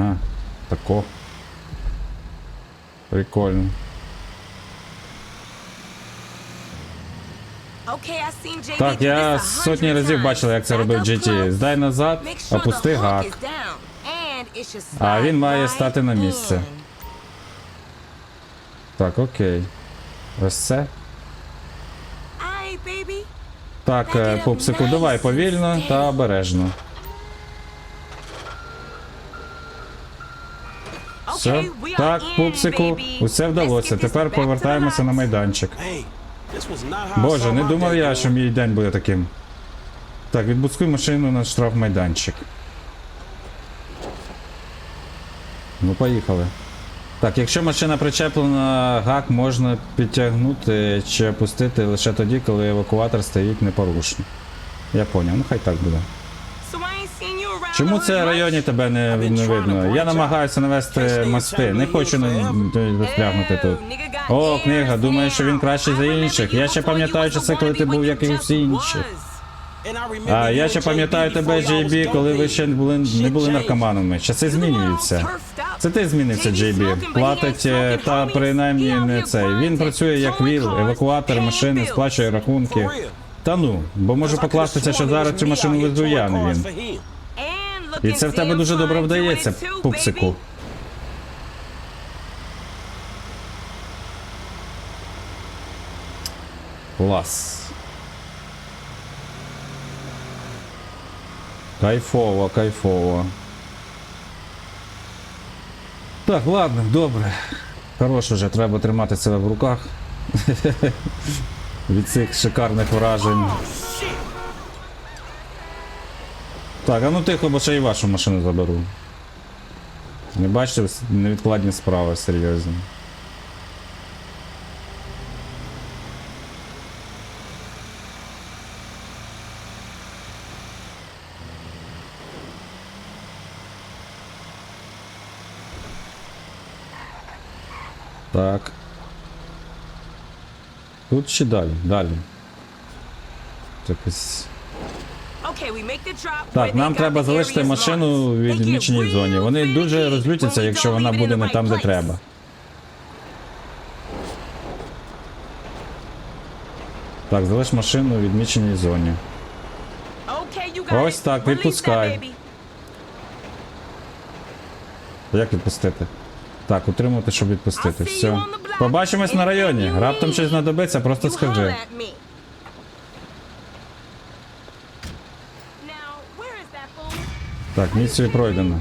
Ага. Тако. Прикольно. Так, я сотні разів бачила, як це робив GT. Здай назад, опусти гак. А він має стати на місце. Так, окей. Ось це. Так, е, пупсику, давай повільно та обережно. Все. Так, пупсику, усе вдалося. Тепер повертаємося на майданчик. Боже, не думав я, що мій день буде таким. Так, відбудскуй машину на штрафмайданчик. Ну, поїхали. Так, якщо машина причеплена, гак можна підтягнути чи опустити лише тоді, коли евакуатор стоїть непорушно. Я поняв, ну хай так буде. Чому це районі тебе не, не видно? Я намагаюся навести мости, не хочу на- тут. О, книга, думаю, що він кращий за інших. Я ще пам'ятаю часи, коли ти був як і всі інші. А я ще пам'ятаю тебе, JB, коли ви ще не були, не були наркоманами. Часи змінюються. Це ти змінився, JB. Платить е, та принаймні не цей. Він працює як віл, евакуатор машини, сплачує рахунки. Та ну, бо можу покластися, що зараз цю машину везу я, не він. І це в тебе дуже добре вдається, пупсику. Клас. Кайфово, кайфово. Так, ладно, добре. Хорош уже, треба тримати себе в руках. Від цих шикарних вражень. Так, а ну тихо, бо ще й вашу машину заберу. Не бачите, невідкладні справи серйозні. Так. Тут чи далі? Далі. Якось. Так, нам треба залишити машину в відміченій зоні. Вони дуже розлютяться, якщо вона буде не там, де треба. Так, залиш машину у відміченій зоні. Ось так, відпускай. Як відпустити? Так, утримувати, щоб відпустити. Все. Побачимось на районі. Раптом щось знадобиться, просто скажи. Так, місію пройдено.